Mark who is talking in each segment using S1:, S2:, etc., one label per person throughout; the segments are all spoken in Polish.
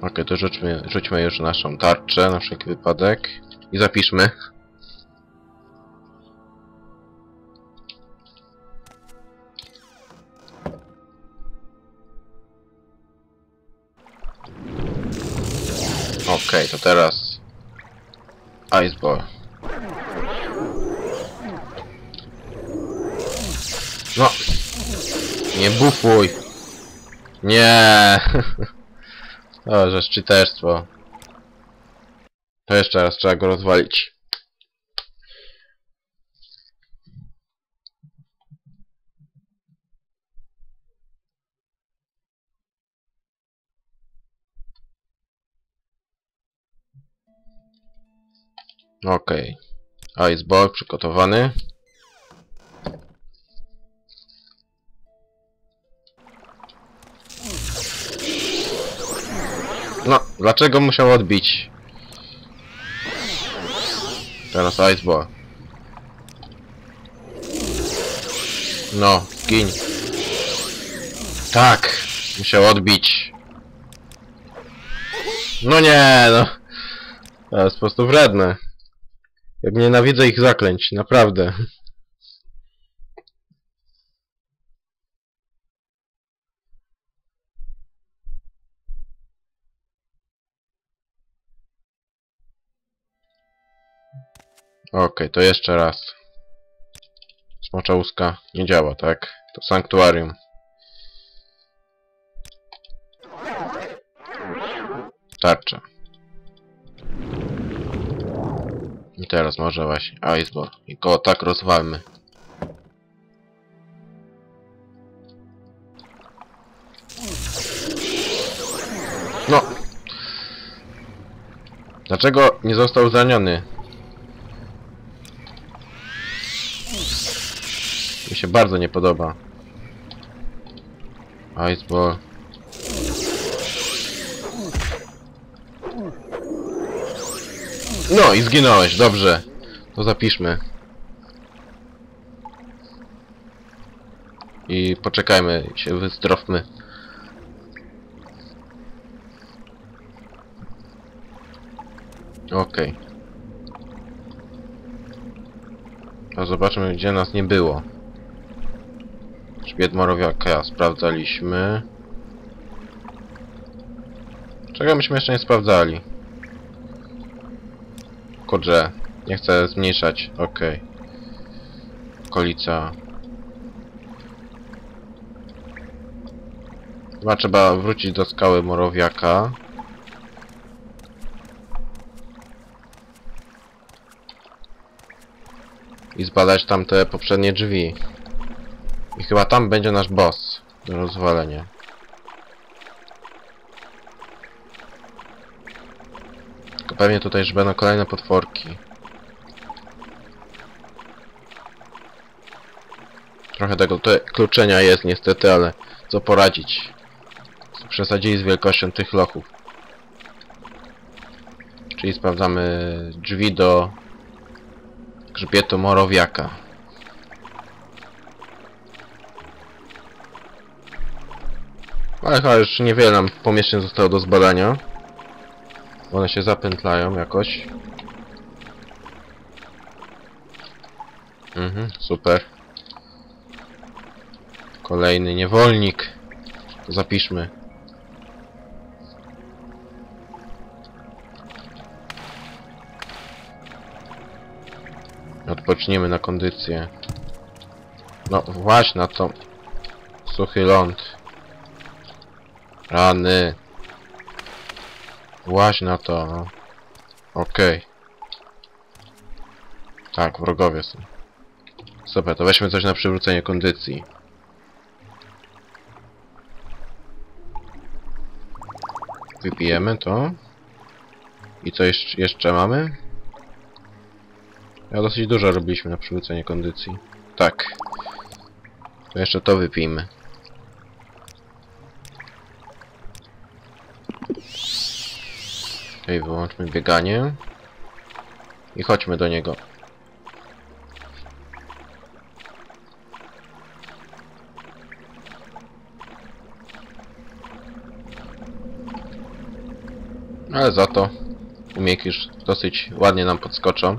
S1: Okej, to rzućmy, rzućmy już naszą tarczę na wszelki wypadek. I zapiszmy. Okej, to teraz... Iceball. No! Nie bufuj! Nie! O, że szczyterstwo. To jeszcze raz trzeba go rozwalić. Okej. Okay. Iceball przygotowany. No, dlaczego musiał odbić? Teraz Iceball. No, gin. Tak, musiał odbić. No nie, no. To jest po prostu wredne. Jak nienawidzę ich zaklęć, naprawdę. Okej, to jeszcze raz. Smocza łuska nie działa, tak? To sanktuarium. Tarcza. I teraz może właśnie Iceball. I go tak rozwalmy. No! Dlaczego nie został zraniony? Mi się bardzo nie podoba. Iceball. No i zginąłeś, dobrze. To zapiszmy. I poczekajmy, się wyzdrowmy. Okej. To zobaczmy, gdzie nas nie było. Szpied Morowiaka sprawdzaliśmy. Czego myśmy jeszcze nie sprawdzali? Kurczę, nie chcę zmniejszać. Okej. Okolica. Chyba trzeba wrócić do skały Morowiaka. I zbadać tam te poprzednie drzwi. I chyba tam będzie nasz boss do rozwalenia. Pewnie tutaj już będą kolejne potworki. Trochę tego tutaj kluczenia jest niestety, ale co poradzić. Przesadzili z wielkością tych lochów. Czyli sprawdzamy drzwi do grzbietu Morowiaka. Ale chyba już niewiele nam pomieszczeń zostało do zbadania. One się zapętlają jakoś. Mhm, super. Kolejny niewolnik. Zapiszmy. Odpoczniemy na kondycję. No właśnie na to. Suchy ląd. Rany. Łaź na to. no. Okej. Tak, wrogowie są. Super, to weźmy coś na przywrócenie kondycji. Wypijemy to. I co jeszcze mamy? Ja dosyć dużo robiliśmy na przywrócenie kondycji. Tak. To jeszcze to wypijmy. Okej, wyłączmy bieganie. I chodźmy do niego. Ale za to umiejki już dosyć ładnie nam podskoczą.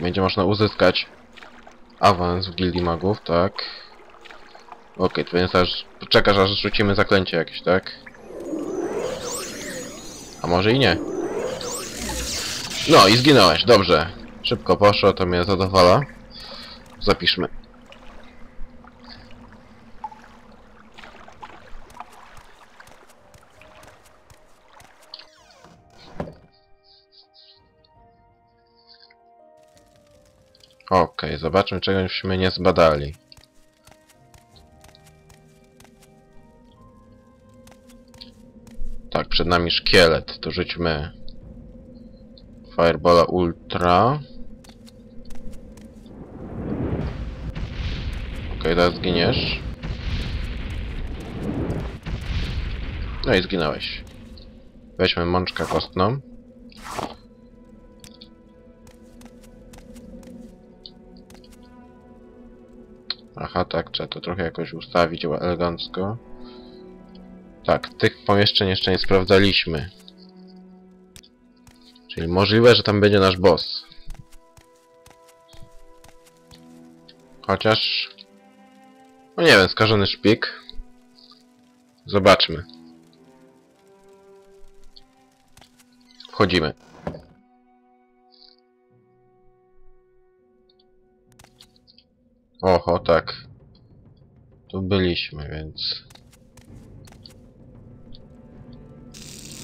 S1: Będzie można uzyskać awans w Gildii Magów, tak. Okej, to więc aż czekasz aż rzucimy zaklęcie jakieś, tak? A może i nie. No i zginąłeś, dobrze. Szybko poszło, to mnie zadowala. Zapiszmy. Okej, zobaczmy czegośmy nie zbadali. Tak, przed nami szkielet, to rzućmy Firebola Ultra. Okej, teraz zginiesz. No i zginąłeś. Weźmy mączkę kostną. Aha, tak, trzeba to trochę jakoś ustawić elegancko. Tak, tych pomieszczeń jeszcze nie sprawdzaliśmy. Czyli możliwe, że tam będzie nasz boss. Chociaż... No nie wiem, skażony szpik. Zobaczmy. Wchodzimy. Oho, tak. Tu byliśmy, więc...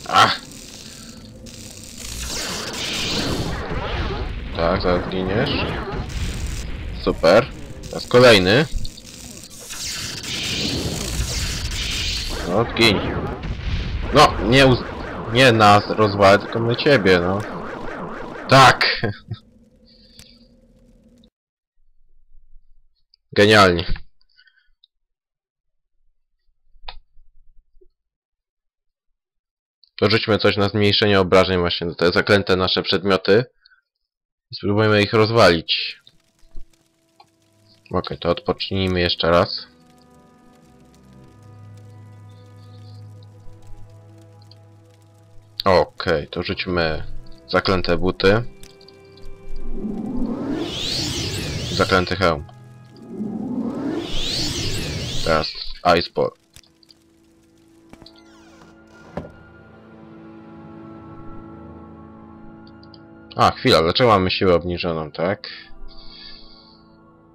S1: Ach! Tak, zaraz giniesz. Super. Teraz kolejny. No, gin. No, nie uz... Nie nas rozwalę, tylko my ciebie, no. Tak! Genialnie. Dorzućmy coś na zmniejszenie obrażeń właśnie te zaklęte nasze przedmioty. I spróbujmy ich rozwalić. Ok, to odpocznijmy jeszcze raz. Ok, to rzućmy zaklęte buty. Zaklęty hełm. Teraz Iceball. A, chwila, dlaczego mamy siłę obniżoną, tak?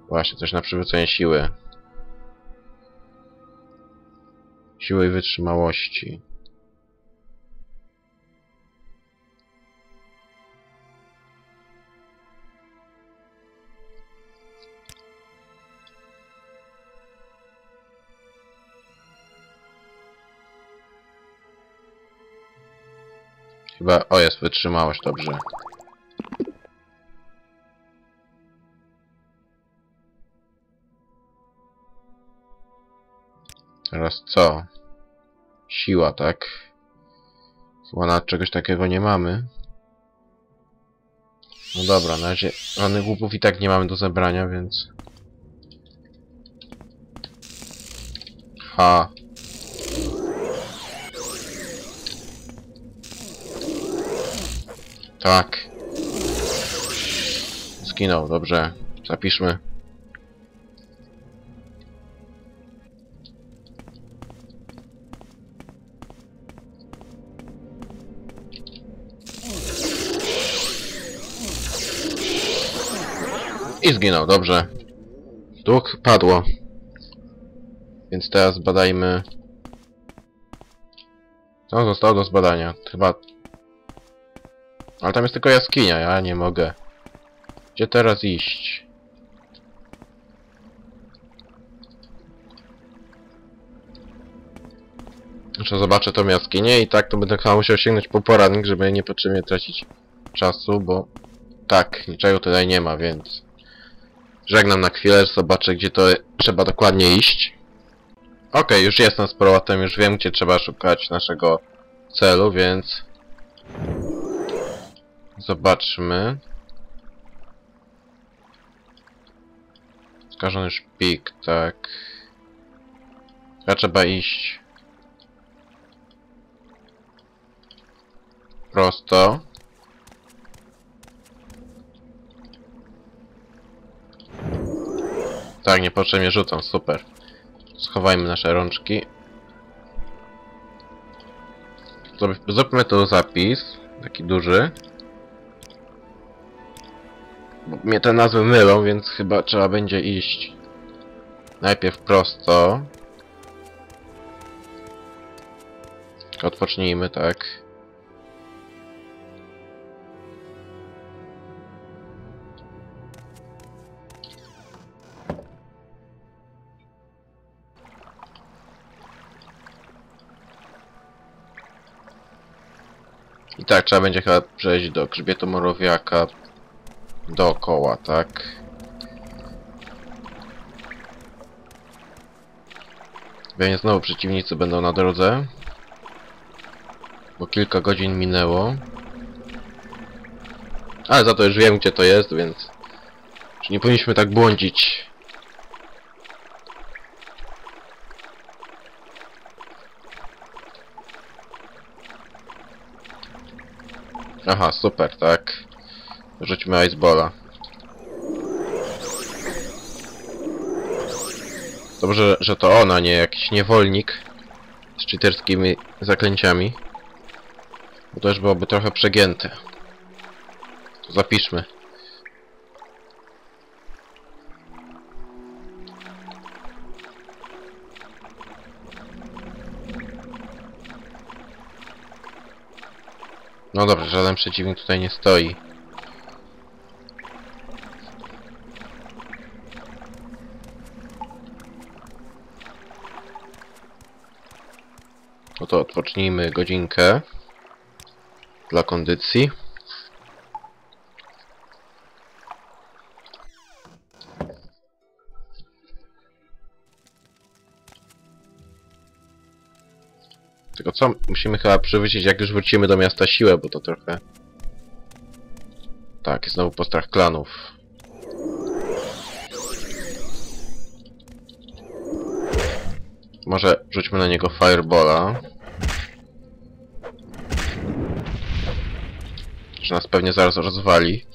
S1: Właśnie, coś na przywrócenie siły. Siły i wytrzymałości. Chyba, o jest, wytrzymałość, dobrze. Teraz co? Siła, tak? Chyba czegoś takiego nie mamy. No dobra, na razie żadnych i tak nie mamy do zebrania, więc... Ha. Tak. Zginął, dobrze. Zapiszmy. Zginął, dobrze. Duch padło. Więc teraz badajmy... Co zostało do zbadania? Chyba... Ale tam jest tylko jaskinia, ja nie mogę. Gdzie teraz iść? Jeszcze zobaczę tą jaskinię i tak to będę chyba musiał sięgnąć po poradnik, żeby niepotrzebnie tracić czasu, bo... Tak, niczego tutaj nie ma, więc... Żegnam na chwilę, zobaczę gdzie to trzeba dokładnie iść. Okej, już jestem z powrotem, już wiem gdzie trzeba szukać naszego celu, więc... Zobaczmy. Skażony szpik, tak. Ja trzeba iść. prosto. Tak, niepotrzebnie rzucam, super. Schowajmy nasze rączki. Zróbmy tu zapis, taki duży. Mnie te nazwy mylą, więc chyba trzeba będzie iść najpierw prosto. Odpocznijmy, tak. I tak, trzeba będzie chyba przejść do grzbietu morowiaka dookoła, tak? Pewnie znowu przeciwnicy będą na drodze. Bo kilka godzin minęło. Ale za to już wiem gdzie to jest, więc... Już nie powinniśmy tak błądzić. Aha, super, tak. Rzućmy Iceballa. Dobrze, że to ona, nie jakiś niewolnik z cheaterskimi zaklęciami. Bo już byłoby trochę przegięte. To zapiszmy. No dobrze, żaden przeciwnik tutaj nie stoi. No to odpocznijmy godzinkę dla kondycji. Tylko co? Musimy chyba przywrócić, jak już wrócimy do miasta siłę, bo to trochę... Tak, znowu postrach klanów. Może rzućmy na niego Firebola. Że nas pewnie zaraz rozwali.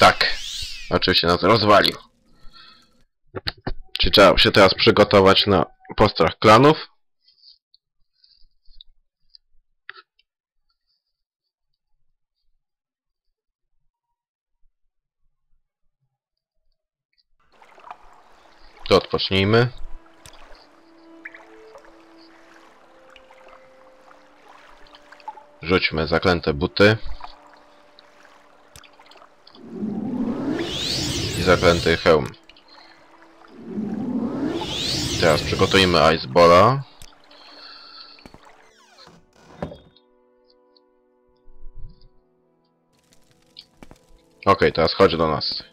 S1: Tak. Oczywiście nas rozwalił. Trzeba się teraz przygotować na postrach klanów? To odpocznijmy. Rzućmy zaklęte buty. I zaklęty hełm. Teraz przygotujmy Iceballa. Okej, teraz chodź do nas.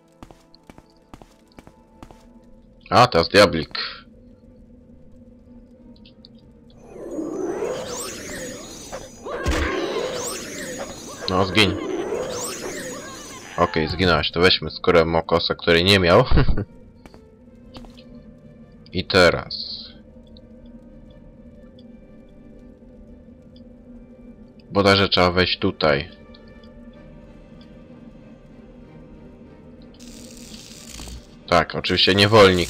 S1: A, teraz Diablik. No, zgiń. Okej, zginąłeś. To weźmy skórę Mokosa, której nie miał. I teraz... Bodajże trzeba wejść tutaj. Tak, oczywiście niewolnik.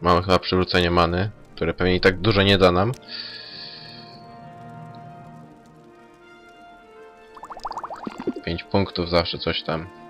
S1: Mamy chyba przywrócenie many, które pewnie i tak dużo nie da nam. Pięć punktów zawsze coś tam.